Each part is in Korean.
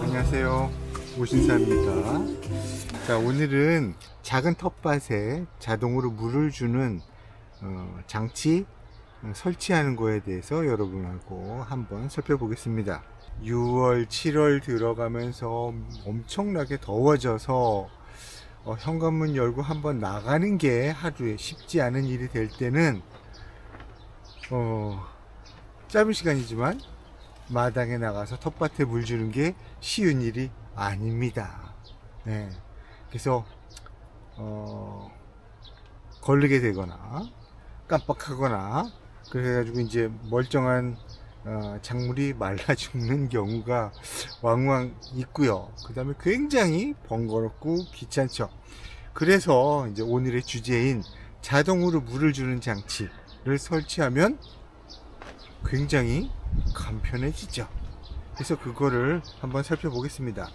안녕하세요. 오신사입니다. 자, 오늘은 작은 텃밭에 자동으로 물을 주는 어, 장치 어, 설치하는 거에 대해서 여러분하고 한번 살펴보겠습니다. 6월, 7월 들어가면서 엄청나게 더워져서 어, 현관문 열고 한번 나가는 게 하루에 쉽지 않은 일이 될 때는 어, 짧은 시간이지만 마당에 나가서 텃밭에 물 주는 게 쉬운 일이 아닙니다. 네. 그래서, 어, 걸리게 되거나, 깜빡하거나, 그래가지고 이제 멀쩡한, 어, 작물이 말라 죽는 경우가 왕왕 있고요. 그 다음에 굉장히 번거롭고 귀찮죠. 그래서 이제 오늘의 주제인 자동으로 물을 주는 장치 를 설치하면 굉장히 간편해지죠. 그래서 그거를 한번 살펴보겠습니다.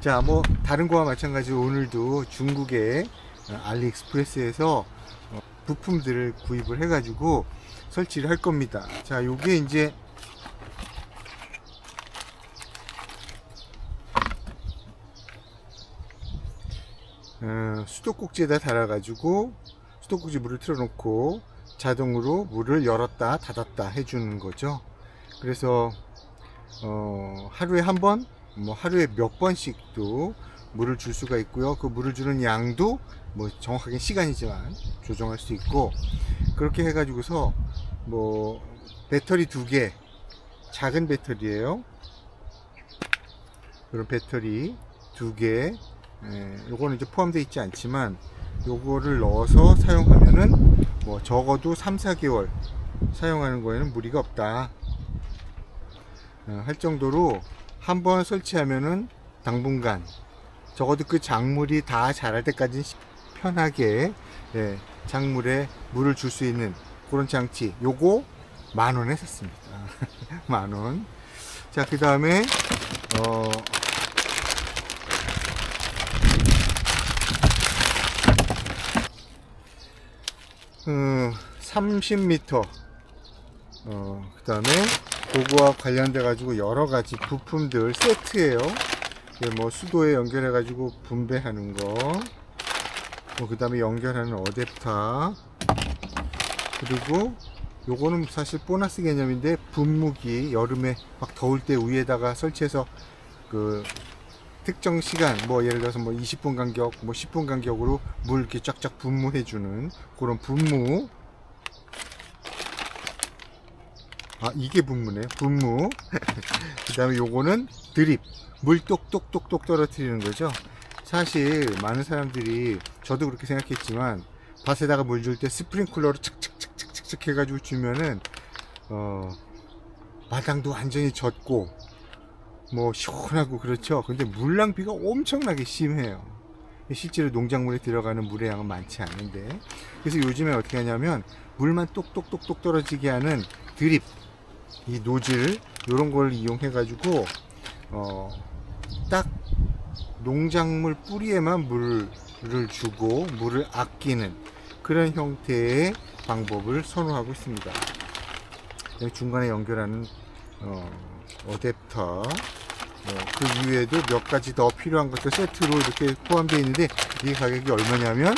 자, 뭐 다른 거와 마찬가지로 오늘도 중국의 어, 알리익스프레스에서 어, 부품들을 구입을 해가지고 설치를 할 겁니다. 자, 요게 이제 어, 수도꼭지에다 달아가지고 수도꼭지 물을 틀어놓고 자동으로 물을 열었다 닫았다 해주는 거죠. 그래서 어, 하루에 한 번, 뭐 하루에 몇 번씩도 물을 줄 수가 있고요. 그 물을 주는 양도 뭐 정확하게 시간이지만 조정할 수 있고 그렇게 해가지고서 뭐 배터리 두 개, 작은 배터리예요. 그런 배터리 두 개, 예, 요거는 이제 포함되어 있지 않지만 요거를 넣어서 사용하면은 뭐 적어도 3, 4개월 사용하는 거에는 무리가 없다. 어, 할 정도로 한번 설치하면은 당분간 적어도 그 작물이 다 자랄 때까지 편하게 예, 작물에 물을 줄 수 있는 그런 장치 요거 만 원에 샀습니다. 만 원. 자, 그 다음에 어 어, 30m 어, 그 다음에 그거와 관련돼 가지고 여러 가지 부품들 세트예요. 뭐 수도에 연결해 가지고 분배하는 거그 다음에 연결하는 어댑터. 그리고 요거는 사실 보너스 개념인데 분무기 여름에 막 더울 때 위에다가 설치해서 그 특정 시간 뭐 예를 들어서 뭐 20분 간격 뭐 10분 간격으로 물 이렇게 쫙쫙 분무해 주는 그런 분무. 아 이게 분무네 분무. 그 다음에 요거는 드립. 물 똑똑똑똑 떨어뜨리는 거죠. 사실 많은 사람들이 저도 그렇게 생각했지만 밭에다가 물 줄 때 스프링클러로 착착착착착 해가지고 주면은 어 마당도 완전히 젖고 뭐 시원하고 그렇죠. 근데 물 낭비가 엄청나게 심해요. 실제로 농작물에 들어가는 물의 양은 많지 않은데 그래서 요즘에 어떻게 하냐면 물만 똑똑똑똑 떨어지게 하는 드립 이 노즐 이런 걸 이용해 가지고 어 딱 농작물 뿌리에만 물을 주고 물을 아끼는 그런 형태의 방법을 선호하고 있습니다. 중간에 연결하는 어, 어댑터 어, 그 이외에도 몇 가지 더 필요한 것들 세트로 이렇게 포함되어 있는데 이 가격이 얼마냐면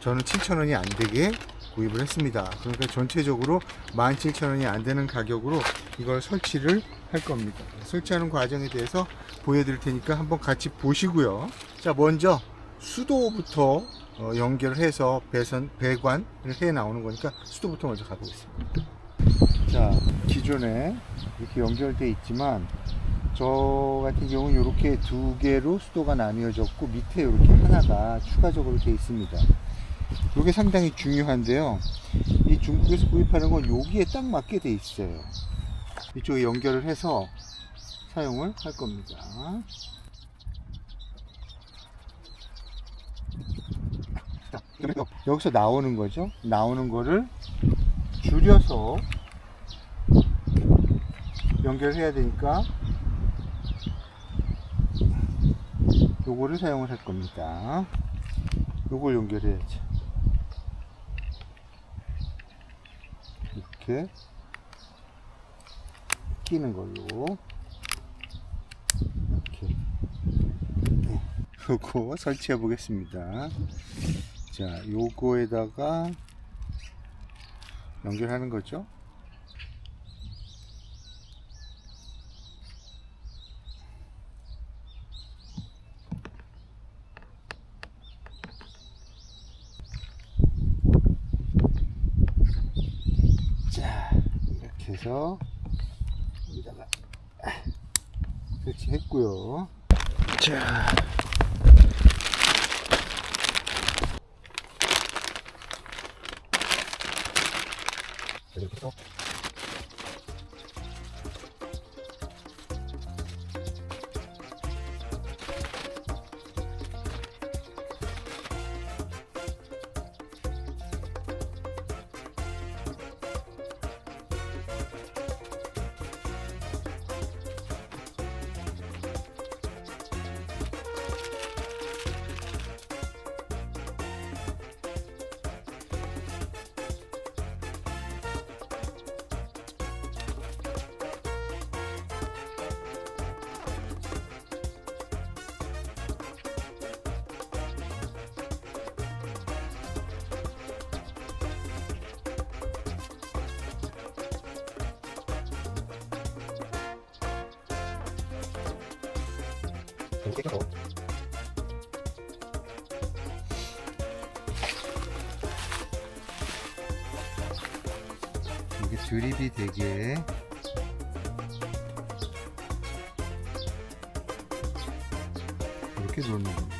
저는 7,000원이 안 되게 구입을 했습니다. 그러니까 전체적으로 17,000원이 안 되는 가격으로 이걸 설치를 할 겁니다. 설치하는 과정에 대해서 보여드릴 테니까 한번 같이 보시고요. 자, 먼저 수도부터 어, 연결해서 배선, 배관을 해 나오는 거니까 수도부터 먼저 가보겠습니다. 자, 기존에 이렇게 연결되어 있지만 저 같은 경우는 이렇게 두 개로 수도가 나뉘어졌고 밑에 이렇게 하나가 추가적으로 되어 있습니다. 이게 상당히 중요한데요. 이 중국에서 구입하는 건 여기에 딱 맞게 되어 있어요. 이쪽에 연결을 해서 사용을 할 겁니다. 여기서 나오는 거죠. 나오는 거를 줄여서 연결해야 되니까 요거를 사용을 할 겁니다. 요걸 연결해야지. 이렇게 끼는 걸로 이렇게 네. 요거 설치해 보겠습니다 자 요거에다가 연결하는 거죠 해서 여기다가 아, 설치했고요. 자. 이렇게 해 해서 이게 드립이 되게 이렇게 놓는 겁니다.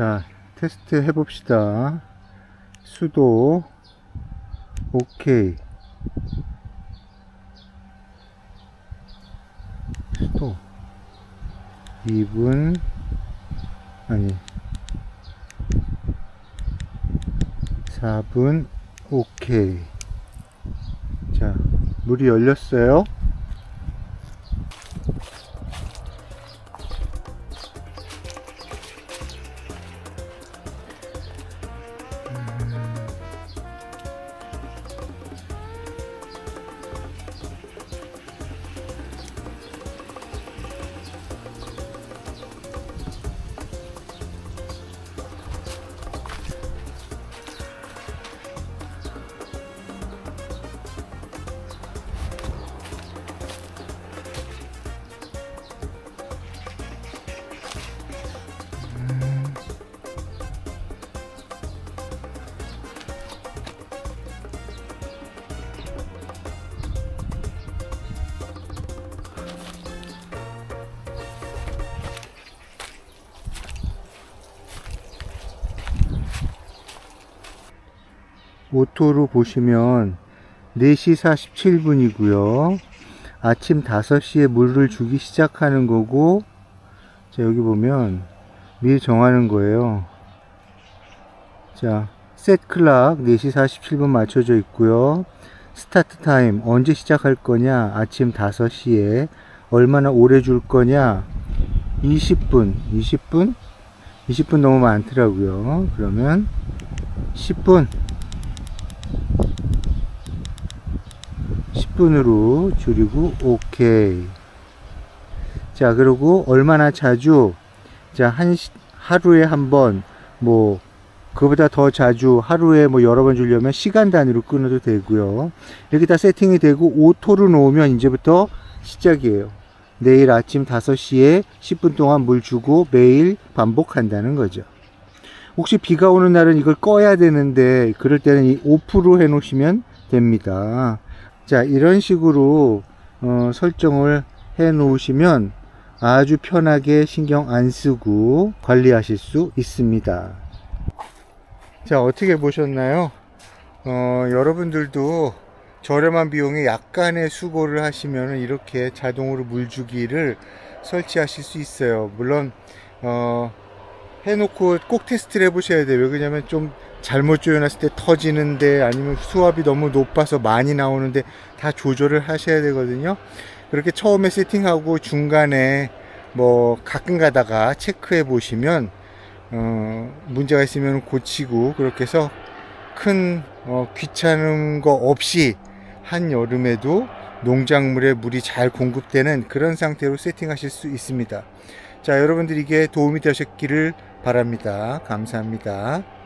자, 테스트 해봅시다. 수도, 오케이. 수도, 2분, 아니, 4분, 오케이. 자, 물이 열렸어요. 오토로 보시면 4시 47분이고요. 아침 5시에 물을 주기 시작하는 거고 자 여기 보면 미리 정하는 거예요. 자, 셋 클락 4시 47분 맞춰져 있고요. 스타트 타임 언제 시작할 거냐? 아침 5시에 얼마나 오래 줄 거냐? 20분, 20분? 20분 너무 많더라고요. 그러면 10분 10분으로 줄이고 오케이 자 그리고 얼마나 자주? 자한 하루에 한 번 뭐 그보다 더 자주 하루에 뭐 여러 번 주려면 시간 단위로 끊어도 되고요. 이렇게 다 세팅이 되고 오토로 놓으면 이제부터 시작이에요. 내일 아침 5시에 10분 동안 물 주고 매일 반복한다는 거죠. 혹시 비가 오는 날은 이걸 꺼야 되는데 그럴 때는 이 오프로 해 놓으시면 됩니다. 자, 이런 식으로 어, 설정을 해 놓으시면 아주 편하게 신경 안 쓰고 관리하실 수 있습니다. 자, 어떻게 보셨나요? 어, 여러분들도 저렴한 비용에 약간의 수고를 하시면 이렇게 자동으로 물주기를 설치하실 수 있어요. 물론, 어, 해놓고 꼭 테스트를 해보셔야 돼요. 왜냐면 좀 잘못 조여놨을 때 터지는데 아니면 수압이 너무 높아서 많이 나오는데 다 조절을 하셔야 되거든요. 그렇게 처음에 세팅하고 중간에 뭐 가끔 가다가 체크해 보시면 어, 문제가 있으면 고치고 그렇게 해서 큰 어, 귀찮은 거 없이 한 여름에도 농작물에 물이 잘 공급되는 그런 상태로 세팅하실 수 있습니다. 자, 여러분들 이게 도움이 되셨기를 바랍니다. 감사합니다.